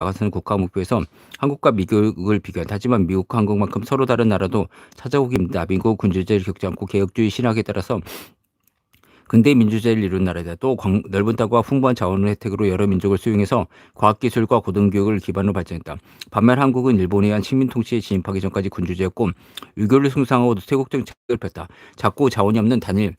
나가서는 국가 목표에서 한국과 미국을 비교한다. 하지만 미국과 한국만큼 서로 다른 나라도 찾아오기 힘들다. 미국 군주제를 겪지 않고 개혁주의 신학에 따라서 근대 민주제를 이룬 나라다. 또 광- 넓은 땅과 풍부한 자원을 혜택으로 여러 민족을 수용해서 과학기술과 고등교육을 기반으로 발전했다. 반면 한국은 일본에 의한 식민 통치에 진입하기 전까지 군주제였고 유교를 숭상하고 세국 정책을 폈다. 작고 자원이 없는 단일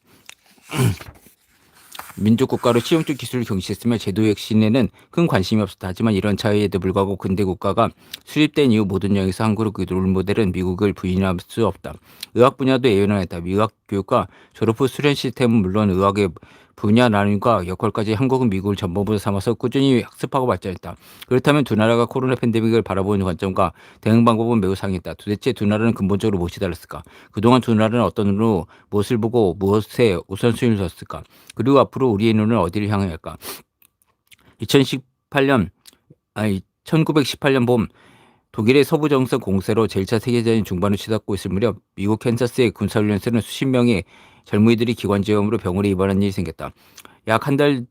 민족 국가로 실용적 기술을 경시했으며 제도 혁신에는 큰 관심이 없었다. 하지만 이런 차이에도 불구하고 근대 국가가 수립된 이후 모든 영역에서 한국의 그 롤모델은 미국을 부인할 수 없다. 의학 분야도 예외는 미학 교육과 졸업 후 수련 시스템은 물론 의학의 분야 나눔과 역할까지 한국은 미국을 전범으로 삼아서 꾸준히 학습하고 발전했다. 그렇다면 두 나라가 코로나 팬데믹을 바라보는 관점과 대응 방법은 매우 상이했다. 도대체 두 나라는 근본적으로 무엇이 달랐을까? 그동안 두 나라는 어떤 눈으로 무엇을 보고 무엇에 우선순위를 뒀을까? 그리고 앞으로 우리의 눈은 어디를 향해야 할까? 2018년 아니 1918년 봄 독일의 서부 정선 공세로 제1차 세계대전이 중반을 치닫고 있을 무렵 미국 캔사스의 군사훈련소는 수십 명의 젊은이들이 기관지염으로 병원에 입원한 일이 생겼다. 약 한 달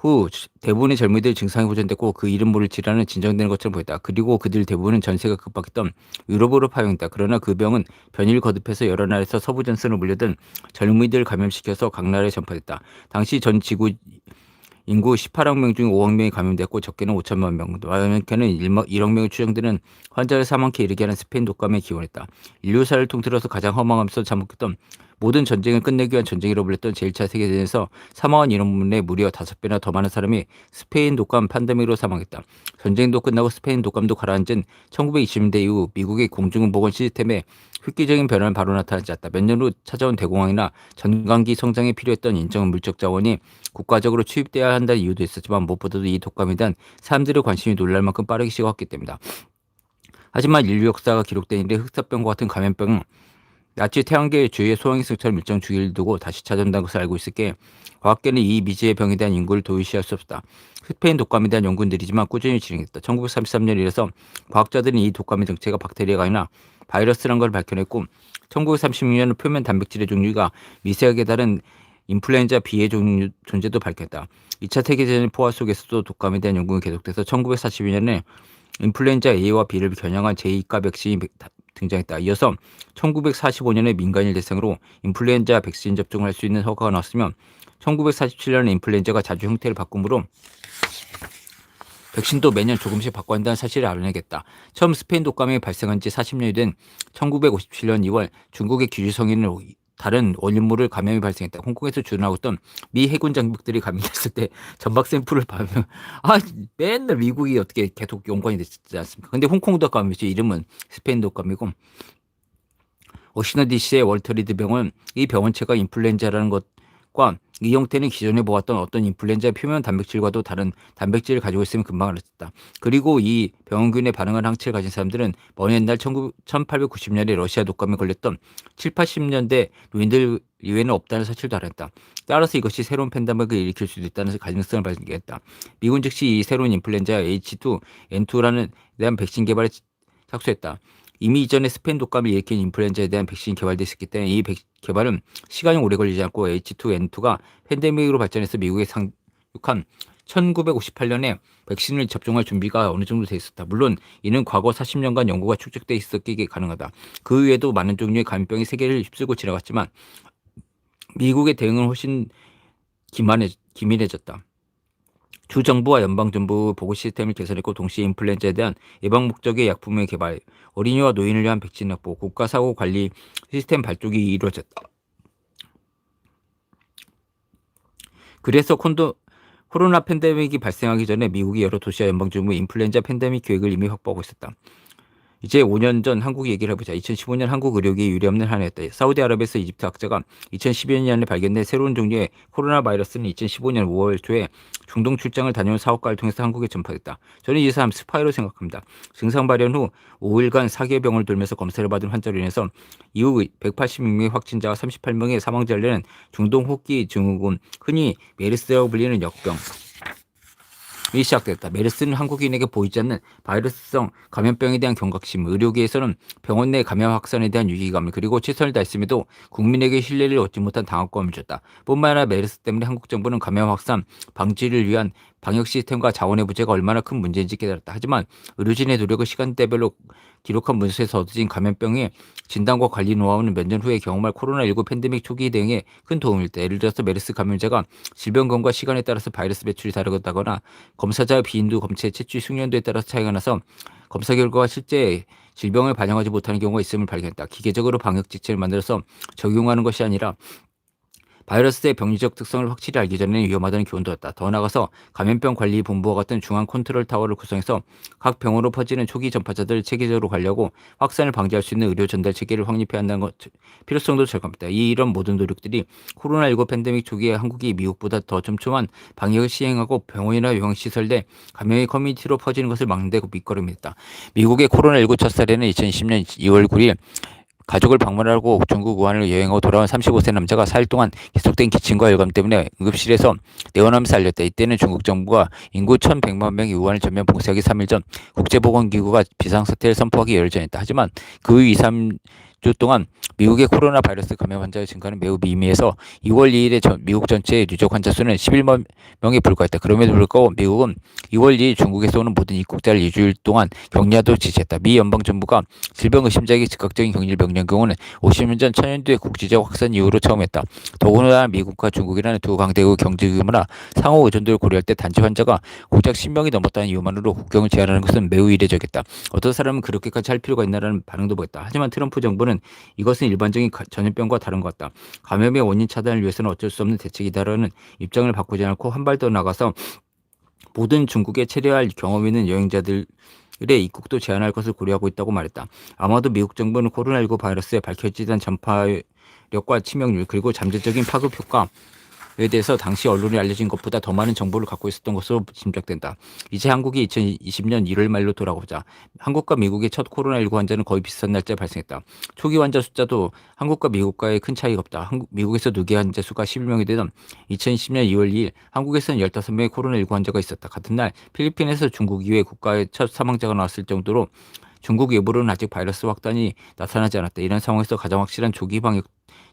후 대부분의 젊은이들 증상이 보존됐고 그 이름 모를 질환은 진정되는 것처럼 보였다. 그리고 그들 대부분은 전세가 급박했던 유럽으로 파견했다. 그러나 그 병은 변이를 거듭해서 여러 나라에서 서부 전선을 물려든 젊은이들을 감염시켜서 각 나라에 전파됐다. 당시 전 지구 인구 18억 명 중 5억 명이 감염됐고 적게는 5천만 명, 많게는 1억 명이 추정되는 환자를 사망케 이르게 하는 스페인 독감에 기원했다. 인류사를 통틀어서 가장 허망하면서 잠복했던 모든 전쟁을 끝내기 위한 전쟁이라고 불렸던 제1차 세계대전에서 사망한 인원의 무려 5배나 더 많은 사람이 스페인 독감 팬데믹으로 사망했다. 전쟁도 끝나고 스페인 독감도 가라앉은 1920년대 이후 미국의 공중보건 시스템에 획기적인 변화는 바로 나타나지 않았다. 몇 년 후 찾아온 대공황이나 전광기 성장에 필요했던 인적 물적 자원이 국가적으로 투입돼야 한다는 이유도 있었지만 무엇보다도 이 독감에 대한 사람들의 관심이 놀랄 만큼 빠르게 식어왔기 때문이다. 하지만 인류 역사가 기록된 일에 흑사병과 같은 감염병은 나치 태양계의 주위에 소형이승처럼 일정 주기를 두고 다시 찾아온다는 것을 알고 있을게 과학계는 이 미지의 병에 대한 연구를 도외시할 수 없다. 스페인 독감에 대한 연구는 느리지만 꾸준히 진행했다. 1933년 이래서 과학자들은 이 독감의 정체가 박테리아가 아니라 바이러스란 걸 밝혀냈고 1936년 표면 단백질의 종류가 미세하게 다른 인플루엔자 B의 종류, 존재도 밝혔다. 2차 세계대전 포화 속에서도 독감에 대한 연구가 계속돼서 1942년에 인플루엔자 A와 B를 겨냥한 제2가 백신이 등장했다. 이어서 1945년에 민간인 대상으로 인플루엔자 백신 접종을 할 수 있는 허가가 나왔으며 1947년에 인플루엔자가 자주 형태를 바꾸므로 백신도 매년 조금씩 바꿔 한다는 사실을 알아내겠다. 처음 스페인 독감이 발생한 지 40년이 된 1957년 2월 중국의 규주 성인을 다른 원인물을 감염이 발생했다. 홍콩에서 주둔하고 있던 미 해군 장병들이 감염됐을 때 전박 샘플을 받으면 아 맨날 미국이 어떻게 계속 연관이 됐지 않습니까? 근데 홍콩 독감이지 이름은 스페인 독감이고 워싱턴 DC의 월터 리드 병원 이 병원체가 인플루엔자라는 것과 이 형태는 기존에 보았던 어떤 인플루엔자의 표면 단백질과도 다른 단백질을 가지고 있으면 금방 알았다. 그리고 이 병원균에 반응한 항체를 가진 사람들은 먼 옛날 19, 1890년에 러시아 독감에 걸렸던 7, 80년대 노인들 이외에는 없다는 사실도 알았다. 따라서 이것이 새로운 팬데믹을 일으킬 수도 있다는 가능성을 발견했다. 미군 즉시 이 새로운 인플루엔자 H2N2라는 대한 백신 개발에 착수했다. 이미 이전에 스페인 독감을 일으킨 인플루엔자에 대한 백신이 개발됐었기 때문에 이 백, 개발은 시간이 오래 걸리지 않고 H2N2가 팬데믹으로 발전해서 미국에 상륙한 1958년에 백신을 접종할 준비가 어느 정도 돼 있었다. 물론 이는 과거 40년간 연구가 축적돼 있었기에 가능하다. 그 외에도 많은 종류의 감염병이 세계를 휩쓸고 지나갔지만 미국의 대응은 훨씬 기만해, 기민해졌다. 주 정부와 연방 정부 보고 시스템을 개선했고 동시에 인플루엔자에 대한 예방 목적의 약품의 개발, 어린이와 노인을 위한 백신 확보, 국가 사고 관리 시스템 발족이 이루어졌다. 그래서 콘도 코로나 팬데믹이 발생하기 전에 미국이 여러 도시와 연방 정부 인플루엔자 팬데믹 계획을 이미 확보하고 있었다. 이제 5년 전 한국 얘기를 해보자. 2015년 한국 의료계에 유례없는 한 해였다. 사우디아라비아에서 이집트 학자가 2012년에 발견된 새로운 종류의 코로나 바이러스는 2015년 5월 초에 중동 출장을 다녀온 사업가를 통해서 한국에 전파됐다. 저는 이 사람 스파이로 생각합니다. 증상 발현 후 5일간 4개 병을 돌면서 검사를 받은 환자로 인해서 이후 186명의 확진자와 38명의 사망자를 내는 중동 호흡기 증후군, 흔히 메르스라고 불리는 역병, 이 시작됐다. 메르스는 한국인에게 보이지 않는 바이러스성 감염병에 대한 경각심, 의료계에서는 병원 내 감염 확산에 대한 위기감, 그리고 최선을 다했음에도 국민에게 신뢰를 얻지 못한 당혹감을 줬다. 뿐만 아니라 메르스 때문에 한국 정부는 감염 확산 방지를 위한 방역 시스템과 자원의 부재가 얼마나 큰 문제인지 깨달았다. 하지만 의료진의 노력을 시간대별로 기록한 문서에서 얻어진 감염병의 진단과 관리 노하우는 몇 년 후에 경험할 코로나19 팬데믹 초기 대응에 큰 도움일 때 예를 들어서 메르스 감염자가 질병검과 시간에 따라서 바이러스 배출이 다르다거나 검사자 비인도 검체의 채취 숙련도에 따라서 차이가 나서 검사 결과가 실제 질병을 반영하지 못하는 경우가 있음을 발견했다. 기계적으로 방역 지침을 만들어서 적용하는 것이 아니라 바이러스의 병리적 특성을 확실히 알기 전에는 위험하다는 교훈도였다. 더 나아가서 감염병 관리 본부와 같은 중앙 컨트롤 타워를 구성해서 각 병으로 퍼지는 초기 전파자들을 체계적으로 관리하고 확산을 방지할 수 있는 의료 전달 체계를 확립해야 한다는 것 필요성도 절감했다. 이 이런 모든 노력들이 코로나19 팬데믹 초기에 한국이 미국보다 더 촘촘한 방역을 시행하고 병원이나 요양시설 내 감염의 커뮤니티로 퍼지는 것을 막는 데 밑거름이었다. 미국의 코로나19 첫 사례는 2020년 2월 9일 가족을 방문하고 중국 우한을 여행하고 돌아온 35세 남자가 4일 동안 계속된 기침과 열감 때문에 응급실에서 내원하면서 알렸다. 이때는 중국 정부가 인구 1,100만 명이 우한을 전면 봉쇄하기 3일 전 국제보건기구가 비상사태를 선포하기 열흘 전이다. 하지만 그 2, 3 주 동안 미국의 코로나 바이러스 감염 환자의 증가는 매우 미미해서 2월 2일에 전, 미국 전체의 누적 환자 수는 11만 명에 불과했다. 그럼에도 불구하고 미국은 2월 2일 중국에서 오는 모든 입국자를 2주일 동안 격리하도록 지시했다. 미 연방 정부가 질병 의심자에게 즉각적인 격리를 명령 경우는 50년 전 천연두의 국지적 확산 이후로 처음 했다. 더구나 미국과 중국이라는 두 강대국 경제 규모나 상호 의존도를 고려할 때 단지 환자가 고작 10명이 넘었다는 이유만으로 국경을 제한하는 것은 매우 이례적이었다. 어떤 사람은 그렇게까지 할 필요가 있나라는 반응도 보였다. 하지만 트럼프 정부는 이것은 일반적인 전염병과 다른 것 같다. 감염의 원인 차단을 위해서는 어쩔 수 없는 대책이다라는 입장을 바꾸지 않고 한 발 더 나가서 모든 중국에 체류할 경험 있는 여행자들 의 입국도 제한할 것을 고려하고 있다고 말했다. 아마도 미국 정부는 코로나19 바이러스에 밝혀지던 전파력과 치명률 그리고 잠재적인 파급 효과 에 대해서 당시 언론이 알려진 것보다 더 많은 정보를 갖고 있었던 것으로 짐작된다. 이제 한국이 2020년 1월 말로 돌아오자 한국과 미국의 첫 코로나19 환자는 거의 비슷한 날짜에 발생했다. 초기 환자 숫자도 한국과 미국과의 큰 차이가 없다. 한국, 미국에서 누계 환자 수가 11명이 되던 2010년 2월 2일 한국에서는 15명의 코로나19 환자가 있었다. 같은 날 필리핀에서 중국 이외 국가의 첫 사망자가 나왔을 정도로 중국 외부로는 아직 바이러스 확산이 나타나지 않았다. 이런 상황에서 가장 확실한 조기 방역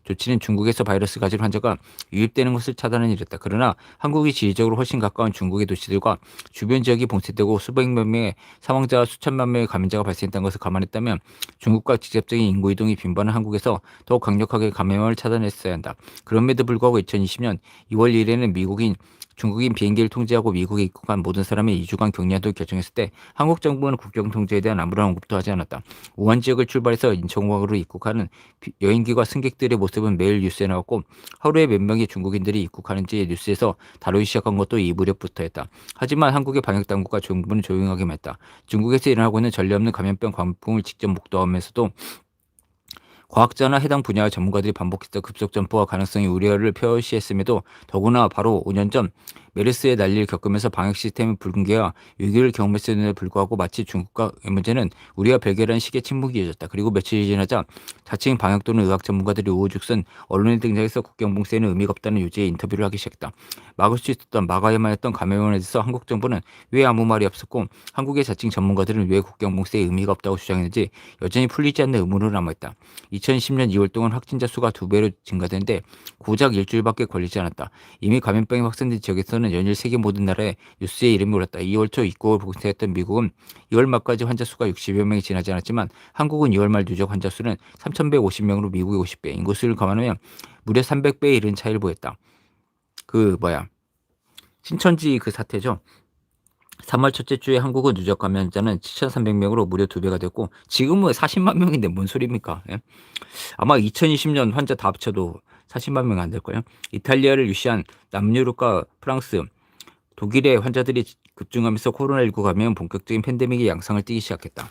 조치는 중국에서 바이러스 가진 환자가 유입되는 것을 차단하는 일이었다. 그러나 한국이 지리적으로 훨씬 가까운 중국의 도시들과 주변 지역이 봉쇄되고 수백만 명의 사망자와 수천만 명의 감염자가 발생했다는 것을 감안했다면 중국과 직접적인 인구 이동이 빈번한 한국에서 더욱 강력하게 감염을 차단했어야 한다. 그럼에도 불구하고 2020년 2월 1일에는 미국인 중국인 비행기를 통제하고 미국에 입국한 모든 사람의 2주간 격리하도록 결정했을 때 한국 정부는 국경 통제에 대한 아무런 언급도 하지 않았다. 우한 지역을 출발해서 인천공항으로 입국하는 여행기와 승객들의 모습은 매일 뉴스에 나왔고 하루에 몇 명의 중국인들이 입국하는지 뉴스에서 다루기 시작한 것도 이 무렵부터였다. 하지만 한국의 방역 당국과 정부는 조용하게만 했다. 중국에서 일어나고 있는 전례 없는 감염병 광풍을 직접 목도하면서도 과학자나 해당 분야 전문가들이 반복해서 급속 전포와 가능성이 우려를 표시했음에도 더구나 바로 5년 전 메르스의 난리를 겪으면서 방역 시스템의 불균계와 위기를 경험했음에도 불구하고 마치 중국과의 문제는 우리가 별개라는 식의 침묵이 이어졌다. 그리고 며칠이 지나자 자칭 방역 또는 의학 전문가들이 우후죽순 언론에 등장해서 국경 봉쇄에는 의미가 없다는 유지의 인터뷰를 하기 시작했다. 막을 수 있었던 막아야만 했던 감염원에 대해서 한국 정부는 왜 아무 말이 없었고 한국의 자칭 전문가들은 왜 국경 봉쇄에 의미가 없다고 주장했는지 여전히 풀리지 않는 의문으로 남아있다. 2010년 2월 동안 확진자 수가 두 배로 증가되는데 고작 일주일밖에 걸리지 않았다. 이미 감염병이 확산된 지역에서는 한국은 연일 세계 모든 나라에 뉴스에 이름이 올랐다. 2월 초 입국을 봉쇄했던 미국은 2월 말까지 환자 수가 60여 명이 지나지 않았지만 한국은 2월 말 누적 환자 수는 3,150명으로 미국의 50배, 인구수를 감안하면 무려 300배에 이른 차이를 보였다. 그 뭐야 신천지 그 사태죠. 3월 첫째 주에 한국은 누적 감염자는 7,300명으로 무려 두 배가 됐고 지금은 40만 명인데 뭔 소리입니까? 예? 아마 2020년 환자 다 합쳐도 40만 명 안 될 거예요. 이탈리아를 유시한 남유럽과 프랑스, 독일의 환자들이 급증하면서 코로나19 감염 본격적인 팬데믹의 양상을 띠기 시작했다.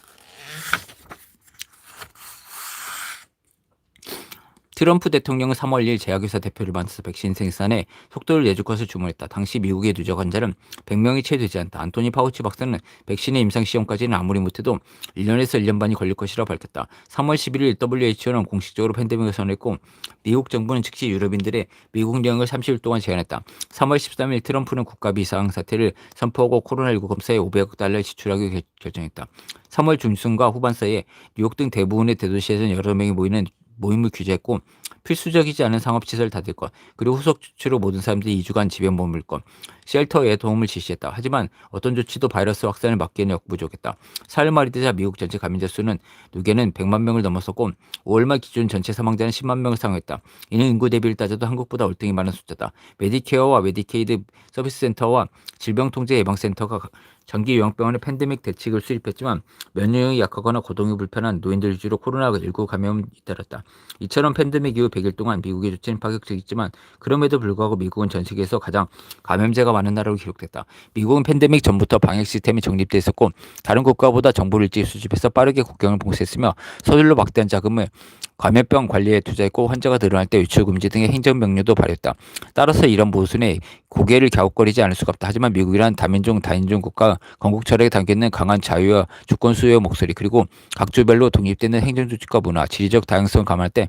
트럼프 대통령은 3월 1일 제약회사 대표를 만나서 백신 생산에 속도를 내줄 것을 주문했다. 당시 미국의 누적 환자는 100명이 채 되지 않다. 안토니 파우치 박사는 백신의 임상 시험까지는 아무리 못해도 1년에서 1년 반이 걸릴 것이라 밝혔다. 3월 11일 WHO는 공식적으로 팬데믹을 선언했고 미국 정부는 즉시 유럽인들의 미국 여행을 30일 동안 제한했다. 3월 13일 트럼프는 국가 비상 사태를 선포하고 코로나19 검사에 500억 달러 지출하기 결정했다. 3월 중순과 후반 사이에 뉴욕 등 대부분의 대도시에서는 여러 명이 모이는 모임을 규제했고 필수적이지 않은 상업시설 닫을 것, 그리고 후속 조치로 모든 사람들이 2주간 집에 머물 것, 쉘터에 도움을 지시했다. 하지만 어떤 조치도 바이러스 확산을 막기에는 역부족했다. 4일 말이 되자 미국 전체 감염자 수는 누계는 100만 명을 넘어섰고 5월 말 기준 전체 사망자는 10만 명을 상회했다. 이는 인구 대비를 따져도 한국보다 월등히 많은 숫자다. 메디케어와 메디케이드 서비스 센터와 질병통제예방센터가 장기 요양병원의 팬데믹 대책을 수립했지만 면역력이 약하거나 거동이 불편한 노인들 위주로 코로나19 감염이 잇따랐다. 이처럼 팬데믹 이후 100일 동안 미국의 조치는 파격적이지만 그럼에도 불구하고 미국은 전 세계에서 가장 감염자가 많은 나라로 기록됐다. 미국은 팬데믹 전부터 방역 시스템이 정립돼 있었고 다른 국가보다 정보를 일찍 수집해서 빠르게 국경을 봉쇄했으며 서둘러 막대한 자금을 감염병 관리에 투자했고 환자가 늘어날 때 유출 금지 등의 행정 명령도 발효했다. 따라서 이런 모순에 고개를 갸웃거리지 않을 수가 없다. 하지만 미국이란 다민족 다인종 국가 건국 철학에 담겨 있는 강한 자유와 주권 수요의 목소리 그리고 각 주별로 독립되는 행정 조직과 문화, 지리적 다양성을 감안할 때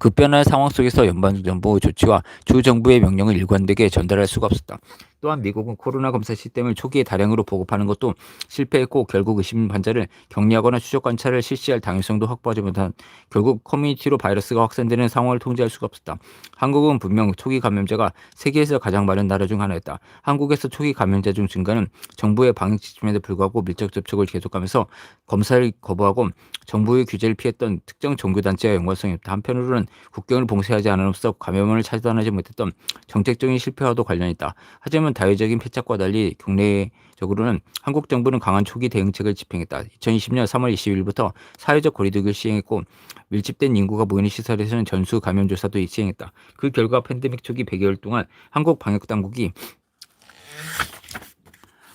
급변한 상황 속에서 연방정부 조치와 주 정부의 명령을 일관되게 전달할 수가 없었다. 또한 미국은 코로나 검사 시스템을 초기에 다량으로 보급하는 것도 실패했고 결국 의심 환자를 격리하거나 추적 관찰을 실시할 당위성도 확보하지 못한 결국 커뮤니티로 바이러스가 확산되는 상황을 통제할 수가 없었다. 한국은 분명 초기 감염자가 세계에서 가장 많은 나라 중 하나였다. 한국에서 초기 감염자 중 증가는 정부의 방역 지침에도 불구하고 밀접 접촉을 계속하면서 검사를 거부하고 정부의 규제를 피했던 특정 종교단체와 연관성이 있다. 한편으로는 국경을 봉쇄하지 않음으로써 감염을 차단하지 못했던 정책적인 실패와도 관련이 있다. 하지만 다회적인 패착과 달리 국내적으로는 한국 정부는 강한 초기 대응책을 집행했다. 2020년 3월 20일부터 사회적 거리두기를 시행했고 밀집된 인구가 모이는 시설에서는 전수 감염 조사도 시행했다. 그 결과 팬데믹 초기 100여일 동안 한국 방역 당국이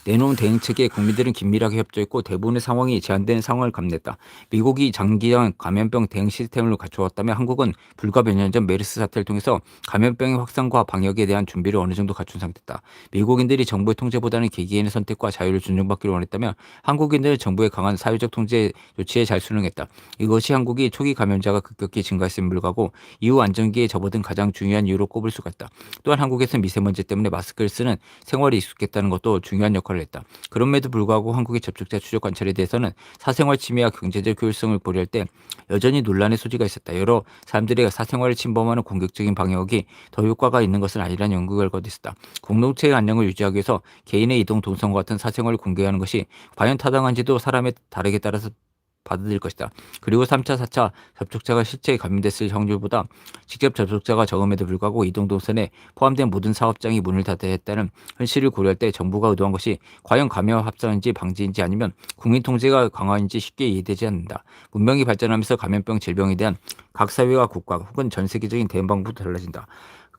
내놓은 대응책에 국민들은 긴밀하게 협조했고 대부분의 상황이 제한된 상황을 감냈다. 미국이 장기간 감염병 대응 시스템을 갖추었다면 한국은 불과 몇 년 전 메르스 사태를 통해서 감염병의 확산과 방역에 대한 준비를 어느 정도 갖춘 상태다. 미국인들이 정부의 통제보다는 개개인의 선택과 자유를 존중받기를 원했다면 한국인들은 정부의 강한 사회적 통제 조치에 잘 순응했다. 이것이 한국이 초기 감염자가 급격히 증가했음에 불구하고 이후 안정기에 접어든 가장 중요한 이유로 꼽을 수가 있다. 또한 한국에서 미세먼지 때문에 마스크를 쓰는 생활이 익숙했다는 것도 중요한 역할을 했다. 그럼에도 불구하고 한국의 접촉자 추적 관찰에 대해서는 사생활 침해와 경제적 효율성을 고려할 때 여전히 논란의 소지가 있었다. 여러 사람들의 사생활을 침범하는 공격적인 방역이 더 효과가 있는 것은 아니라는 연구 결과도 있었다. 공동체의 안녕을 유지하기 위해서 개인의 이동 동선과 같은 사생활을 공개하는 것이 과연 타당한지도 사람에 다르게 따라서 받아들일 것이다. 그리고 3차, 4차 접촉자가 실제 감염됐을 확률보다 직접 접촉자가 적음에도 불구하고 이동 동선에 포함된 모든 사업장이 문을 닫아야 했다는 현실을 고려할 때 정부가 의도한 것이 과연 감염 합성인지 방지인지 아니면 국민 통제가 강화인지 쉽게 이해되지 않는다. 문명이 발전하면서 감염병 질병에 대한 각 사회와 국가 혹은 전 세계적인 대응 방법도 달라진다.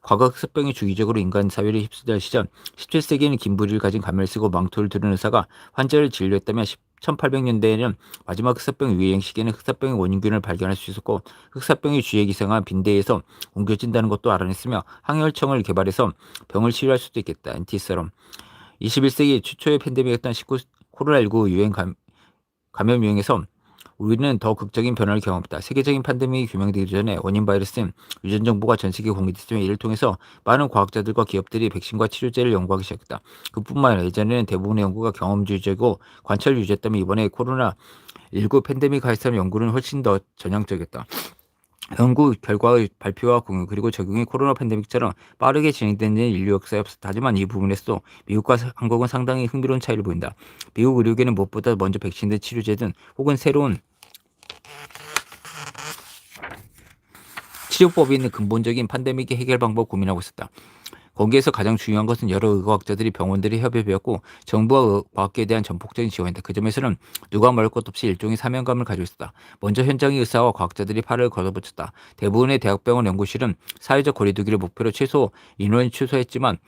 과거 흑사병이 주기적으로 인간 사회를 휩쓸던 시절 17세기에는 긴 부리를 가진 가면을 쓰고 망토를 두른 의사가 환자를 진료했다면 1800년대에는 마지막 흑사병 유행 시기에는 흑사병의 원인균을 발견할 수 있었고 흑사병이 쥐에 기생한 빈대에서 옮겨진다는 것도 알아냈으며 항혈청을 개발해서 병을 치료할 수도 있겠다. 엔티세럼. 21세기 최초의 팬데믹이었던 19 코로나19 유행 감, 감염 유행에서 우리는 더 극적인 변화를 경험했다. 세계적인 팬데믹이 규명되기 전에 원인 바이러스는 유전 정보가 전 세계에 공개됐으며 이를 통해서 많은 과학자들과 기업들이 백신과 치료제를 연구하기 시작했다. 그뿐만 아니라 예전에는 대부분의 연구가 경험주의적이고 관찰 유지였다면 이번에 코로나 19 팬데믹 가이스트 연구는 훨씬 더 전향적이었다. 연구 결과의 발표와 공유 그리고 적용이 코로나 팬데믹처럼 빠르게 진행되는 인류 역사에 없었다. 하지만 이 부분에서도 미국과 한국은 상당히 흥미로운 차이를 보인다. 미국 의료계는 무엇보다 먼저 백신든 치료제든 혹은 새로운 치료법이 있는 근본적인 팬데믹의 해결 방법 고민하고 있었다. 거기에서 가장 중요한 것은 여러 의과학자들이 병원들이 협업이었고 정부와 과학계에 대한 전폭적인 지원이다. 그 점에서는 누가 말할 것 없이 일종의 사명감을 가지고 있었다. 먼저 현장의 의사와 과학자들이 팔을 걷어붙였다. 대부분의 대학병원 연구실은 사회적 거리두기를 목표로 최소 인원을 취소했지만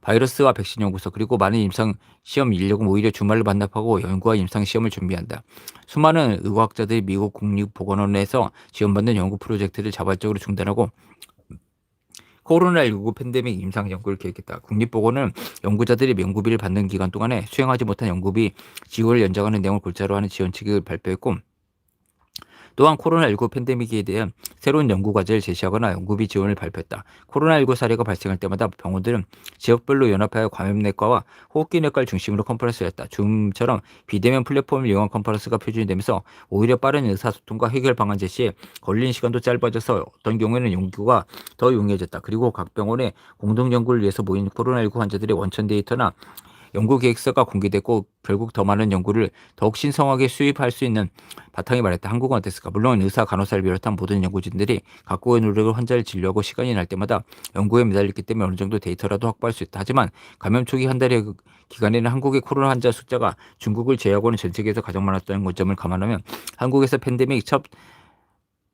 바이러스와 백신 연구소 그리고 많은 임상 시험 인력은 오히려 주말로 반납하고 연구와 임상 시험을 준비한다. 수많은 의과학자들이 미국 국립보건원에서 지원받는 연구 프로젝트를 자발적으로 중단하고 코로나19 팬데믹 임상 연구를 계획했다. 국립보건은 연구자들이 연구비를 받는 기간 동안에 수행하지 못한 연구비 지원을 연장하는 내용을 골자로 하는 지원책을 발표했고 또한 코로나19 팬데믹에 대한 새로운 연구 과제를 제시하거나 연구비 지원을 발표했다. 코로나19 사례가 발생할 때마다 병원들은 지역별로 연합하여 감염내과와 호흡기내과를 중심으로 컨퍼런스를 했다. 줌처럼 비대면 플랫폼을 이용한 컨퍼런스가 표준이 되면서 오히려 빠른 의사소통과 해결 방안 제시에 걸리는 시간도 짧아져서 어떤 경우에는 연구가 더 용이해졌다. 그리고 각 병원의 공동 연구를 위해서 모인 코로나19 환자들의 원천 데이터나 연구 계획서가 공개됐고 결국 더 많은 연구를 더욱 신성하게 수입할 수 있는 바탕이 말했다. 한국은 어땠을까? 물론 의사, 간호사를 비롯한 모든 연구진들이 각고의 노력을 환자를 진료하고 시간이 날 때마다 연구에 매달렸기 때문에 어느 정도 데이터라도 확보할 수 있다. 하지만 감염 초기 한 달의 그 기간에는 한국의 코로나 환자 숫자가 중국을 제외하고는 전 세계에서 가장 많았다는 점을 감안하면 한국에서 팬데믹 첫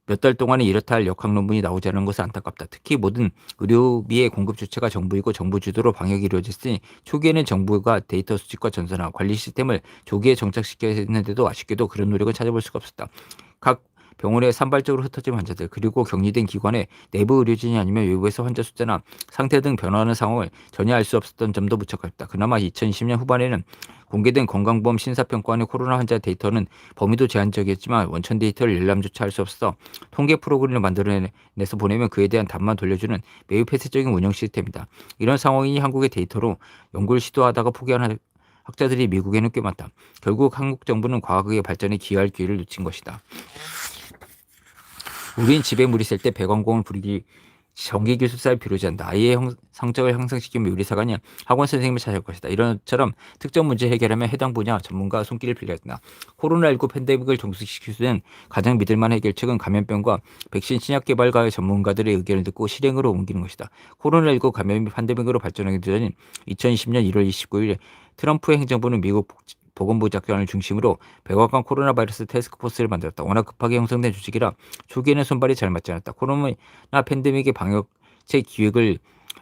몇 달 동안에 이렇다 할 역학 논문이 나오지 않은 것은 안타깝다. 특히 모든 의료비의 공급 주체가 정부이고 정부 주도로 방역이 이루어졌으니 초기에는 정부가 데이터 수집과 전산화 관리 시스템을 조기에 정착시켜야 했는데도 아쉽게도 그런 노력을 찾아볼 수가 없었다. 각 병원에 산발적으로 흩어진 환자들 그리고 격리된 기관에 내부 의료진이 아니면 외부에서 환자 숫자나 상태 등 변화하는 상황을 전혀 알 수 없었던 점도 무척 아쉽다. 그나마 2020년 후반에는 공개된 건강보험 심사평가원의 코로나 환자 데이터는 범위도 제한적이었지만 원천 데이터를 열람조차 할 수 없어 통계 프로그램을 만들어내서 보내면 그에 대한 답만 돌려주는 매우 폐쇄적인 운영 시스템이다. 이런 상황이니 한국의 데이터로 연구를 시도하다가 포기한 학자들이 미국에는 꽤 많다. 결국 한국 정부는 과학의 발전에 기여할 기회를 놓친 것이다. 우린 집에 물이 셀때 배관공을 부리기 전기 기술사를 비롯이 한다. 아이의 형, 성적을 향상시키면 요리사가 아닌 학원 선생님을 찾을 것이다. 이런처럼 특정 문제 해결하면 해당 분야 전문가 손길을 빌려야 된다. 코로나19 팬데믹을 종식시킬 수 있는 가장 믿을만한 해결책은 감염병과 백신 신약 개발가의 전문가들의 의견을 듣고 실행으로 옮기는 것이다. 코로나19 감염이 팬데믹으로 발전하기 전인 2020년 1월 29일 트럼프의 행정부는 미국 보건부 장관을 중심으로 백악관 코로나 바이러스 테스크포스를 만들었다. 워낙 급하게 형성된 조직이라 초기에는 손발이 잘 맞지 않았다. 코로나 팬데믹의 방역책 기획을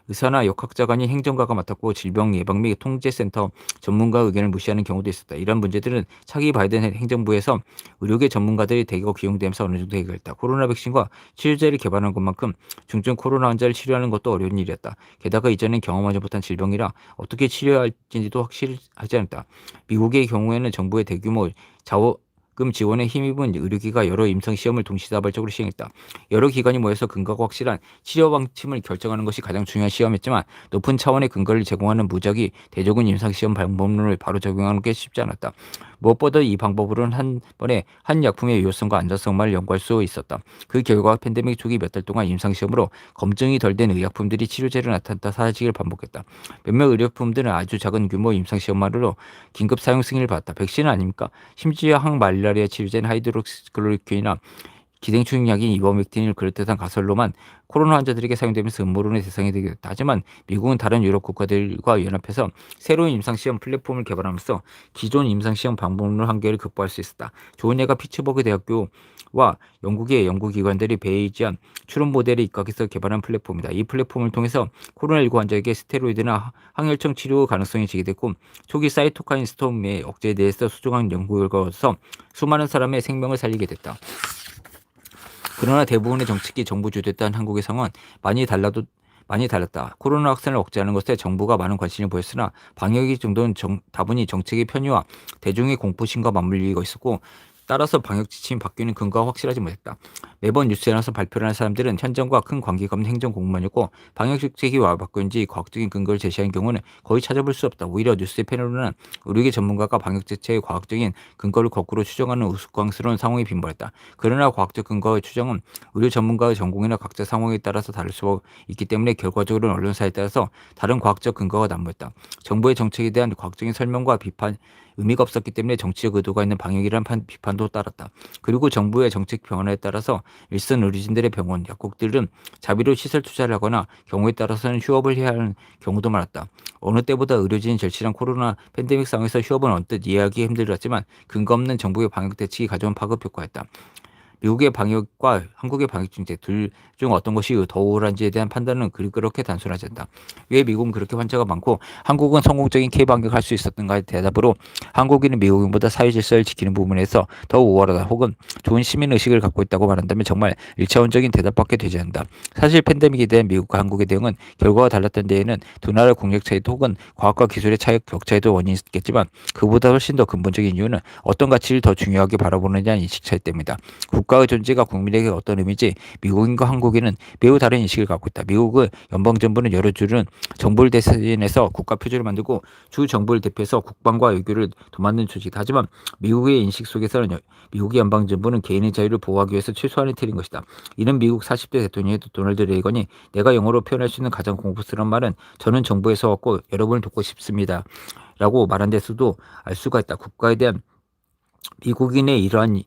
의사나 역학자가 아닌 행정가가 맡았고 질병 예방 및 통제센터 전문가 의견을 무시하는 경우도 있었다. 이런 문제들은 차기 바이든 행정부에서 의료계 전문가들이 대거 기용되면서 어느 정도 해결했다. 코로나 백신과 치료제를 개발한 것만큼 중증 코로나 환자를 치료하는 것도 어려운 일이었다. 게다가 이전엔 경험하지 못한 질병이라 어떻게 치료할지도 확실하지 않았다. 미국의 경우에는 정부의 대규모 자원 금 지원에 힘입은 의료기가 여러 임상 시험을 동시다발적으로 시행했다. 여러 기관이 모여서 근거가 확실한 치료 방침을 결정하는 것이 가장 중요한 시험이었지만 높은 차원의 근거를 제공하는 무작위 대조군 임상 시험 방법론을 바로 적용하는 게 쉽지 않았다. 무엇보다 이 방법으로는 한 번에 한 약품의 유효성과 안전성만을 연구할 수 있었다. 그 결과 팬데믹 초기 몇 달 동안 임상 시험으로 검증이 덜 된 의약품들이 치료제로 나타났다 사라지기를 반복했다. 몇몇 의약품들은 아주 작은 규모 임상 시험만으로 긴급 사용 승인을 받았다. 백신은 아닙니까? 심지어 항말라리아 치료제인 하이드록시클로리퀸이나 기생충 약인 이버맥틴을 그럴듯한 가설로만 코로나 환자들에게 사용되면서 음모론의 대상이 되게 됐다. 하지만 미국은 다른 유럽 국가들과 연합해서 새로운 임상시험 플랫폼을 개발하면서 기존 임상시험 방법론 한계를 극복할 수 있었다. 좋은 예가 피츠버그 대학교와 영국의 연구기관들이 베이지안 추론 모델에 입각해서 개발한 플랫폼이다. 이 플랫폼을 통해서 코로나19 환자에게 스테로이드나 항혈청 치료 가능성이 제기됐고 초기 사이토카인 스톰의 억제에 대해서 수정한 연구 결과로서 수많은 사람의 생명을 살리게 됐다. 그러나 대부분의 정책이 정부 주도했던 한국의 상황은 많이 달라도 많이 달랐다. 코로나 확산을 억제하는 것에 정부가 많은 관심을 보였으나 방역이 정도는 정, 다분히 정책의 편의와 대중의 공포심과 맞물리고 있었고 따라서 방역 지침이 바뀌는 근거가 확실하지 못했다. 매번 뉴스에 나서 발표를 하는 사람들은 현장과 큰 관계가 없는 행정 공무원이었고 방역 정책이 와 바꾼지 과학적인 근거를 제시한 경우는 거의 찾아볼 수 없다. 오히려 뉴스의 패널로는 의료계 전문가가 방역 정책의 과학적인 근거를 거꾸로 추정하는 우스꽝스러운 상황이 빈번했다. 그러나 과학적 근거의 추정은 의료 전문가의 전공이나 각자 상황에 따라서 다를 수 있기 때문에 결과적으로는 언론사에 따라서 다른 과학적 근거가 난무했다. 정부의 정책에 대한 과학적인 설명과 비판 의미가 없었기 때문에 정치적 의도가 있는 방역이라는 판, 비판도 따랐다. 그리고 정부의 정책 변화에 따라서 일선 의료진들의 병원, 약국들은 자비로 시설 투자를 하거나 경우에 따라서는 휴업을 해야 하는 경우도 많았다. 어느 때보다 의료진이 절실한 코로나 팬데믹 상황에서 휴업은 언뜻 이해하기 힘들었지만 근거 없는 정부의 방역 대책이 가져온 파급 효과였다. 미국의 방역과 한국의 방역 정책 둘중 어떤 것이 더 우월한지에 대한 판단은 그렇게 단순하지 않다. 왜 미국은 그렇게 환자가 많고 한국은 성공적인 K 방역할 수 있었던가의 대답으로 한국인은 미국인보다 사회 질서를 지키는 부분에서 더 우월하다 혹은 좋은 시민 의식을 갖고 있다고 말한다면 정말 일차원적인 대답밖에 되지 않는다. 사실 팬데믹에 대한 미국과 한국의 대응은 결과가 달랐던 데에는 두 나라의 국력 차이 혹은 과학과 기술의 차이 격차에도 원인이 있겠지만 그보다 훨씬 더 근본적인 이유는 어떤 가치를 더 중요하게 바라보느냐 인식 차이 때문이다. 국가 국가의 존재가 국민에게 어떤 의미인지 미국인과 한국인은 매우 다른 인식을 갖고 있다. 미국의 연방 정부는 여러 주는 정부를 대신해서 국가 표준을 만들고 주 정부를 대표해서 국방과 외교를 도맡는 조직이다. 하지만 미국의 인식 속에서는 여- 미국의 연방 정부는 개인의 자유를 보호하기 위해서 최소한의 틀인 것이다. 이는 미국 40대 대통령의 도널드 레이건이 내가 영어로 표현할 수 있는 가장 공포스러운 말은 저는 정부에서 왔고 여러분을 돕고 싶습니다. 라고 말한 데서도 알 수가 있다. 국가에 대한 미국인의 이러한 이-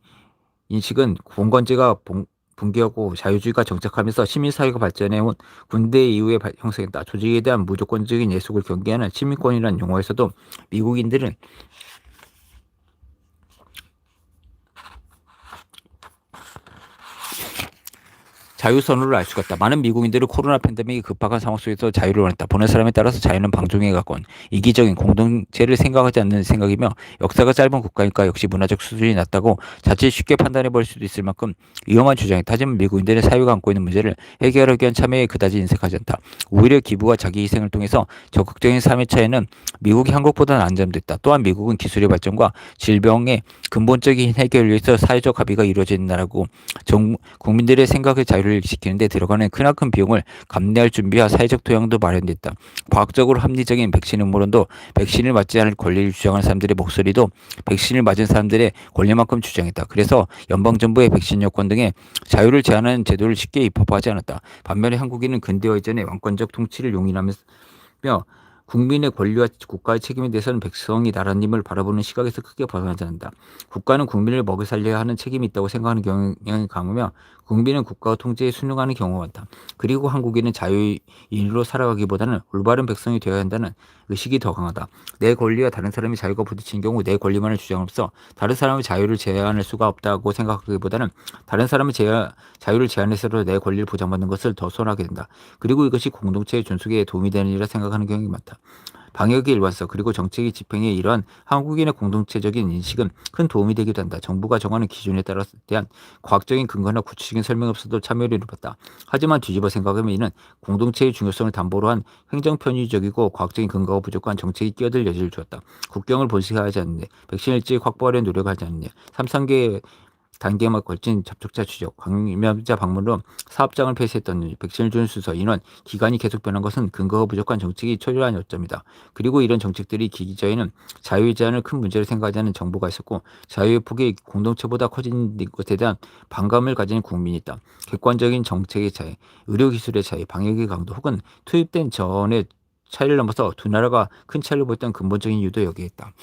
인식은 공권제가 봉- 붕괴하고 자유주의가 정착하면서 시민사회가 발전해온 군대 이후에 발- 형성했다. 조직에 대한 무조건적인 예속을 경계하는 시민권이라는 용어에서도 미국인들은 자유 선언을 알 수가 있다. 많은 미국인들은 코로나 팬데믹이 급박한 상황 속에서 자유를 원했다. 보는 사람에 따라서 자유는 방종에 가까운 이기적인 공동체를 생각하지 않는 생각이며 역사가 짧은 국가니까 역시 문화적 수준이 낮다고 자칫 쉽게 판단해 버릴 수도 있을 만큼 위험한 주장이다. 하지만 미국인들은 사회가 안고 있는 문제를 해결하기 위한 참여에 그다지 인색하지 않다. 오히려 기부와 자기 희생을 통해서 적극적인 삶의 차이는 미국이 한국보다는 안정됐다. 또한 미국은 기술의 발전과 질병의 근본적인 해결을 위해서 사회적 합의가 이루어진 나라고 정, 국민들의 생각의 자유를 지키는 데 들어가는 크나큰 비용을 감내할 준비와 사회적 토양도 마련됐다. 과학적으로 합리적인 백신 음모론도 백신을 맞지 않을 권리를 주장하는 사람들의 목소리도 백신을 맞은 사람들의 권리만큼 주장했다. 그래서 연방정부의 백신 여권 등의 자유를 제한하는 제도를 쉽게 입법하지 않았다. 반면에 한국인은 근대화 이전에 왕권적 통치를 용인하며 국민의 권리와 국가의 책임에 대해서는 백성이 나라님을 바라보는 시각에서 크게 벗어나지 않는다. 국가는 국민을 먹여 살려야 하는 책임이 있다고 생각하는 경향이 강하며 국민은 국가와 통제에 순응하는 경우가 많다. 그리고 한국인은 자유인으로 살아가기보다는 올바른 백성이 되어야 한다는 의식이 더 강하다. 내 권리와 다른 사람의 자유가 부딪힌 경우 내 권리만을 주장함으로써 다른 사람의 자유를 제한할 수가 없다고 생각하기보다는 다른 사람의 제한, 자유를 제한해서도 내 권리를 보장받는 것을 더 선호하게 된다. 그리고 이것이 공동체의 존속에 도움이 되는 일이라 생각하는 경향이 많다. 방역의 일관성 그리고 정책의 집행에 이러한 한국인의 공동체적인 인식은 큰 도움이 되기도 한다. 정부가 정하는 기준에 따라 대한 과학적인 근거나 구체적인 설명 없어도 참여를 이루었다. 하지만 뒤집어 생각하면 이는 공동체의 중요성을 담보로 한 행정 편의적이고 과학적인 근거가 부족한 정책이 끼어들 여지를 주었다. 국경을 본식하지 않는 데 백신을 일찍 확보하려는 노력을 하지 않는 데 3, 4개 단계만 걸친 접촉자 추적, 감염자 방문으로 사업장을 폐쇄했던 일, 백신을 주는 순서, 인원, 기간이 계속 변한 것은 근거가 부족한 정책이 초조한 요점이다. 그리고 이런 정책들이 기기자에는 자유의 제한을 큰 문제로 생각하지 않는 정부가 있었고 자유의 폭이 공동체보다 커진 것에 대한 반감을 가진 국민이 있다. 객관적인 정책의 차이, 의료기술의 차이, 방역의 강도 혹은 투입된 전의 차이를 넘어서 두 나라가 큰 차이를 보였던 근본적인 이유도 여기에 있다.